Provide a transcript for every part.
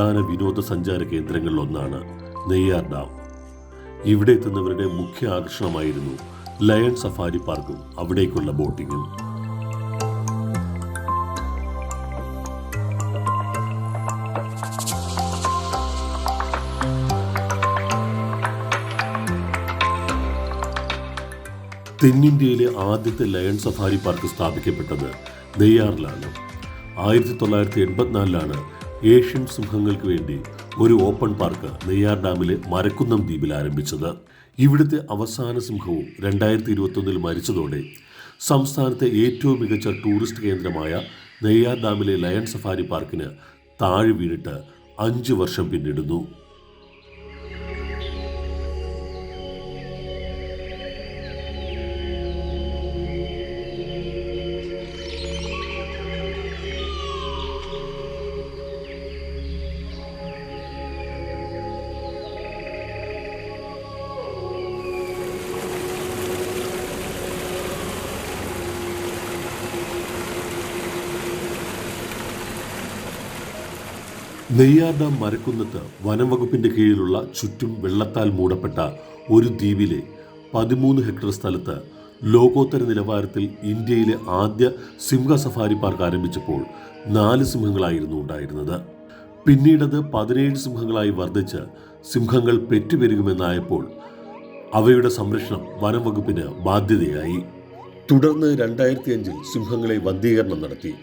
വിനോദസഞ്ചാര കേന്ദ്രങ്ങളിലൊന്നാണ് നെയ്യാർ ഡാം. ഇവിടെ എത്തുന്നവരുടെ മുഖ്യ ആകർഷണമായിരുന്നു ലയൺ സഫാരി പാർക്കും അവിടേക്കുള്ള ബോട്ടിങ്ങും. തെന്നിന്ത്യയിലെ ആദ്യത്തെ ലയൺ സഫാരി പാർക്ക് സ്ഥാപിക്കപ്പെട്ടത് നെയ്യാറിലാണ്. ആയിരത്തി തൊള്ളായിരത്തി എൺപത്തിനാലിലാണ് ഏഷ്യൻ സിംഹങ്ങൾക്ക് വേണ്ടി ഒരു ഓപ്പൺ പാർക്ക് നെയ്യാർ ഡാമിലെ മരക്കുന്നം ദ്വീപിൽ ആരംഭിച്ചത്. ഇവിടുത്തെ അവസാന സിംഹവും രണ്ടായിരത്തി ഇരുപത്തൊന്നിൽ മരിച്ചതോടെ സംസ്ഥാനത്തെ ഏറ്റവും മികച്ച ടൂറിസ്റ്റ് കേന്ദ്രമായ നെയ്യാർ ഡാമിലെ ലയൺ സഫാരി പാർക്കിന് താഴെ വീണിട്ട് അഞ്ച് വർഷം പിന്നിടുന്നു. നെയ്യാർ ഡാം മരക്കുന്നത്ത് വനംവകുപ്പിന്റെ കീഴിലുള്ള ചുറ്റും വെള്ളത്താൽ മൂടപ്പെട്ട ഒരു ദ്വീപിലെ പതിമൂന്ന് ഹെക്ടർ സ്ഥലത്ത് ലോകോത്തര നിലവാരത്തിൽ ഇന്ത്യയിലെ ആദ്യ സിംഹ സഫാരി പാർക്ക് ആരംഭിച്ചപ്പോൾ നാല് സിംഹങ്ങളായിരുന്നു ഉണ്ടായിരുന്നത്. പിന്നീടത് പതിനേഴ് സിംഹങ്ങളായി വർദ്ധിച്ച് സിംഹങ്ങൾ പെറ്റുപെരുകുമെന്നായപ്പോൾ അവയുടെ സംരക്ഷണം വനംവകുപ്പിന് ബാധ്യതയായി. തുടർന്ന് രണ്ടായിരത്തി അഞ്ചിൽ സിംഹങ്ങളെ വന്ധീകരണം നടത്തി.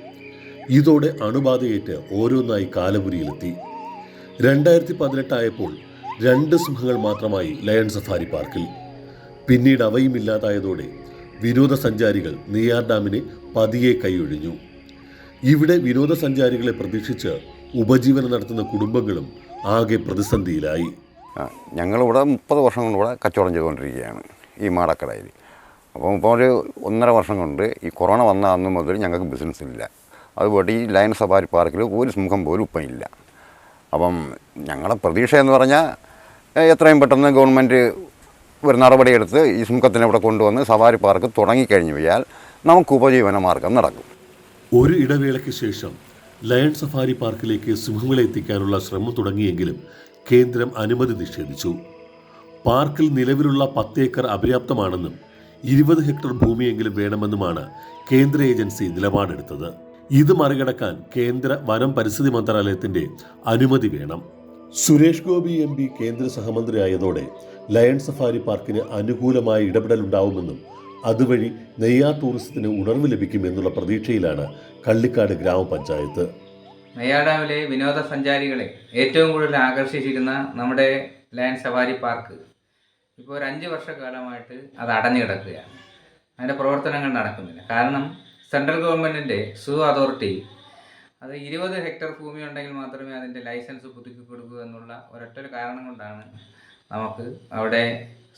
ഇതോടെ അണുബാധയേറ്റ് ഓരോന്നായി കാലപുരിയിലെത്തി. രണ്ടായിരത്തി പതിനെട്ടായപ്പോൾ രണ്ട് സിംഹങ്ങൾ മാത്രമായി ലയൺ സഫാരി പാർക്കിൽ. പിന്നീട് അവയും ഇല്ലാതായതോടെ വിനോദസഞ്ചാരികൾ നെയ്യാർ ഡാമിനെ പതിയെ കൈയൊഴിഞ്ഞു. ഇവിടെ വിനോദസഞ്ചാരികളെ പ്രതീക്ഷിച്ച് ഉപജീവനം നടത്തുന്ന കുടുംബങ്ങളും ആകെ പ്രതിസന്ധിയിലായി. ഞങ്ങളിവിടെ മുപ്പത് വർഷം കൊണ്ട് ഇവിടെ കച്ചവടം ചെയ്തുകൊണ്ടിരിക്കുകയാണ് ഈ മാടക്കടയിൽ. അപ്പം ഇപ്പോൾ ഒരു ഒന്നര വർഷം കൊണ്ട് ഈ കൊറോണ വന്ന അന്ന് മുതൽ ഞങ്ങൾക്ക് ബിസിനസ് ഇല്ല അതുപോലെ ഈ ലയൺ സഫാരി പാർക്കിൽ ഒരു സിംഹം പോലും ഇപ്പം ഇല്ല അപ്പം ഞങ്ങളുടെ പ്രതീക്ഷ എന്ന് പറഞ്ഞാൽ എത്രയും പെട്ടെന്ന് ഗവൺമെന്റ് ഒരു നടപടിയെടുത്ത് ഈ സിംഹത്തിനെ ഇവിടെ കൊണ്ടുവന്ന് സഫാരി പാർക്ക് തുടങ്ങിക്കഴിഞ്ഞു പോയാൽ നമുക്ക് ഉപജീവന മാർഗം നടക്കും. ഒരു ഇടവേളയ്ക്ക് ശേഷം ലയൺ സഫാരി പാർക്കിലേക്ക് സിംഹങ്ങളെ എത്തിക്കാനുള്ള ശ്രമം തുടങ്ങിയെങ്കിലും കേന്ദ്രം അനുമതി നിഷേധിച്ചു. പാർക്കിൽ നിലവിലുള്ള പത്ത് ഏക്കർ അപര്യാപ്തമാണെന്നും ഇരുപത് ഹെക്ടർ ഭൂമിയെങ്കിലും വേണമെന്നുമാണ് കേന്ദ്ര ഏജൻസി നിലപാടെടുത്തത്. ഇത് മറികടക്കാൻ കേന്ദ്ര വനം പരിസ്ഥിതി മന്ത്രാലയത്തിന്റെ അനുമതി വേണം. സുരേഷ് ഗോപി എം പി കേന്ദ്ര സഹമന്ത്രിയായതോടെ ലയൺ സഫാരി പാർക്കിന് അനുകൂലമായ ഇടപെടലുണ്ടാവുമെന്നും അതുവഴി നെയ്യാർ ടൂറിസത്തിന് ഉണർവ് ലഭിക്കുമെന്നുള്ള പ്രതീക്ഷയിലാണ് കള്ളിക്കാട് ഗ്രാമപഞ്ചായത്ത്. നെയ്യാർ ഡാമിലെ വിനോദസഞ്ചാരികളെ ഏറ്റവും കൂടുതൽ ആകർഷിച്ചിരുന്ന നമ്മുടെ ലയൺ സവാരി പാർക്ക് ഇപ്പോൾ ഒരു അഞ്ച് വർഷക്കാലമായിട്ട് അത് അടഞ്ഞു കിടക്കുകയാണ്. അതിന്റെ പ്രവർത്തനങ്ങൾ നടക്കുന്നില്ല. കാരണം സെൻട്രൽ ഗവൺമെന്റിന്റെ സു അതോറിറ്റി. അത് ഇരുപത് ഹെക്ടർ ഭൂമി ഉണ്ടെങ്കിൽ മാത്രമേ അതിന്റെ ലൈസൻസ് പുതുക്കി കൊടുക്കൂ എന്നുള്ള ഒരൊറ്റ ഒരു കാരണം കൊണ്ടാണ് നമുക്ക് അവിടെ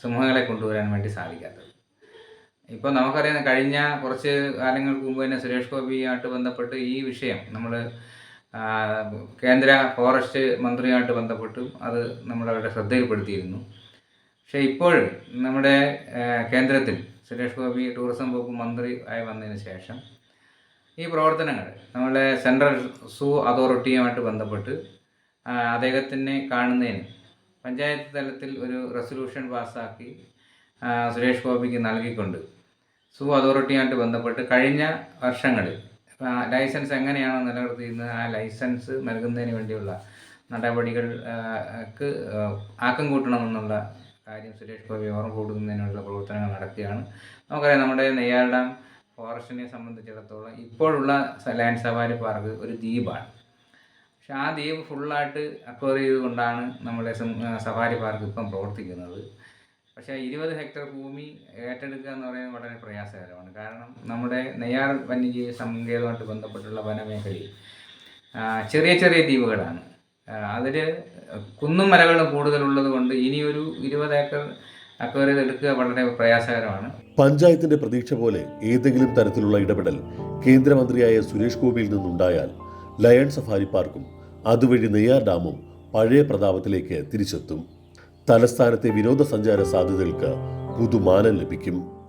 സിംഹങ്ങളെ കൊണ്ടുവരാൻ വേണ്ടി സാധിക്കാത്തത്. ഇപ്പോൾ നമുക്കറിയാം കഴിഞ്ഞ കുറച്ച് കാലങ്ങൾക്ക് മുമ്പ് തന്നെ സുരേഷ് ഗോപിയുമായിട്ട് ബന്ധപ്പെട്ട് ഈ വിഷയം നമ്മൾ കേന്ദ്ര ഫോറസ്റ്റ് മന്ത്രിയുമായിട്ട് ബന്ധപ്പെട്ടും അത് നമ്മളവരുടെ ശ്രദ്ധയിൽപ്പെടുത്തിയിരുന്നു. പക്ഷേ ഇപ്പോൾ നമ്മുടെ കേന്ദ്രത്തിൽ സുരേഷ് ഗോപി ടൂറിസം വകുപ്പ് മന്ത്രി ആയി വന്നതിന് ശേഷം ഈ പ്രവർത്തനങ്ങൾ നമ്മളെ സെൻട്രൽ സൂ അതോറിറ്റിയുമായിട്ട് ബന്ധപ്പെട്ട് അദ്ദേഹത്തിനെ കാണുന്നതിന് പഞ്ചായത്ത് തലത്തിൽ ഒരു റെസൊല്യൂഷൻ പാസ്സാക്കി സുരേഷ് ഗോപിക്ക് നൽകിക്കൊണ്ട് സൂ അതോറിറ്റിയുമായിട്ട് ബന്ധപ്പെട്ട് കഴിഞ്ഞ വർഷങ്ങളിൽ ലൈസൻസ് എങ്ങനെയാണോ നിലനിർത്തിയിരുന്നത് ആ ലൈസൻസ് നൽകുന്നതിന് വേണ്ടിയുള്ള നടപടികൾക്ക് ആക്കം കൂട്ടണമെന്നുള്ള കാര്യം സുരേഷ് ഗോപി ഓർമ്മ കൊടുക്കുന്നതിനുള്ള പ്രവർത്തനങ്ങൾ നടക്കുകയാണ്. നമുക്കറിയാം നമ്മുടെ നെയ്യാർ ഡാം ഫോറസ്റ്റിനെ സംബന്ധിച്ചിടത്തോളം ഇപ്പോഴുള്ള ലാൻഡ് സവാരി പാർക്ക് ഒരു ദ്വീപാണ്. പക്ഷെ ആ ദ്വീപ് ഫുള്ളായിട്ട് അക്വയർ ചെയ്തുകൊണ്ടാണ് നമ്മുടെ സവാരി പാർക്ക് ഇപ്പം പ്രവർത്തിക്കുന്നത്. പക്ഷേ ഇരുപത് ഹെക്ടർ ഭൂമി ഏറ്റെടുക്കുക എന്ന് പറയുന്നത് വളരെ പ്രയാസകരമാണ്. കാരണം നമ്മുടെ നെയ്യാർ വന്യജീവി സങ്കേതമായിട്ട് ബന്ധപ്പെട്ടുള്ള വനമേഖലയിൽ ചെറിയ ചെറിയ ദ്വീപുകളാണ്. അതിൽ കുന്നും മലകളും കൂടുതലുള്ളത് കൊണ്ട് ഇനിയൊരു ഇരുപത് ഏക്കർ അക്വയർ എടുക്കുക വളരെ പ്രയാസകരമാണ്. പഞ്ചായത്തിന്റെ പ്രതീക്ഷ പോലെ ഏതെങ്കിലും തരത്തിലുള്ള ഇടപെടൽ കേന്ദ്രമന്ത്രിയായ സുരേഷ് ഗോപിയിൽ നിന്നുണ്ടായാൽ ലയൺ സഫാരി പാർക്കും അതുവഴി നെയ്യാർ ഡാമും പഴയ പ്രതാപത്തിലേക്ക് തിരിച്ചെത്തും. തലസ്ഥാനത്തെ വിനോദസഞ്ചാര സാധ്യതകൾക്ക് പുതുമാനം ലഭിക്കും.